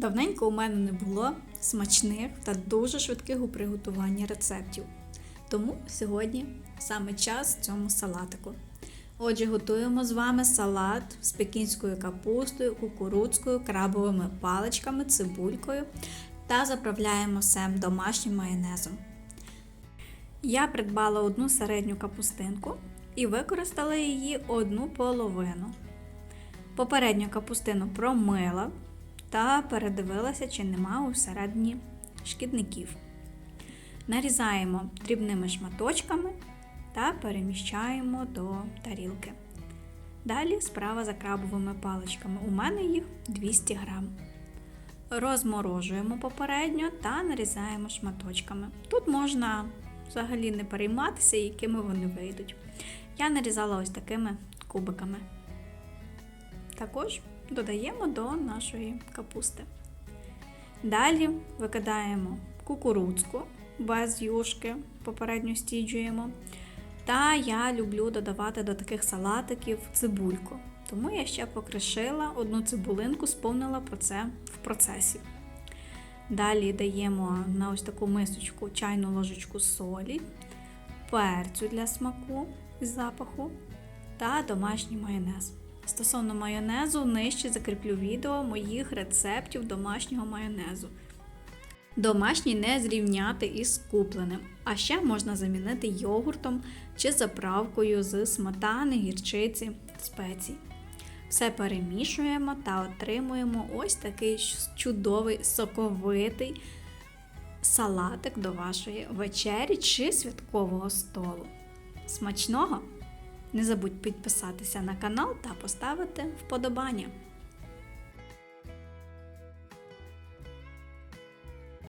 Давненько у мене не було смачних та дуже швидких у приготуванні рецептів. Тому сьогодні саме час цьому салатику. Отже, готуємо з вами салат з пекінською капустою, кукурудзкою, крабовими паличками, цибулькою та заправляємо все домашнім майонезом. Я придбала одну середню капустинку і використала її одну половину. Попередню капустину промила та передивилася, чи нема усередині шкідників. Нарізаємо дрібними шматочками та переміщаємо до тарілки. Далі справа за крабовими паличками. У мене їх 200 грам. Розморожуємо попередньо та нарізаємо шматочками. Тут можна взагалі не перейматися, якими вони вийдуть. Я нарізала ось такими кубиками. Також додаємо до нашої капусти. Далі викидаємо кукурудзку без юшки, попередньо стіджуємо. Та я люблю додавати до таких салатиків цибульку. Тому я ще покришила одну цибулинку, сповнила про це в процесі. Далі даємо на ось таку мисочку чайну ложечку солі, перцю для смаку і запаху та домашній майонез. Стосовно майонезу, нижче закріплю відео моїх рецептів домашнього майонезу. Домашній не зрівняти із купленим, а ще можна замінити йогуртом чи заправкою з сметани, гірчиці, спецій. Все перемішуємо та отримуємо ось такий чудовий соковитий салатик до вашої вечері чи святкового столу. Смачного! Не забудь підписатися на канал та поставити вподобання.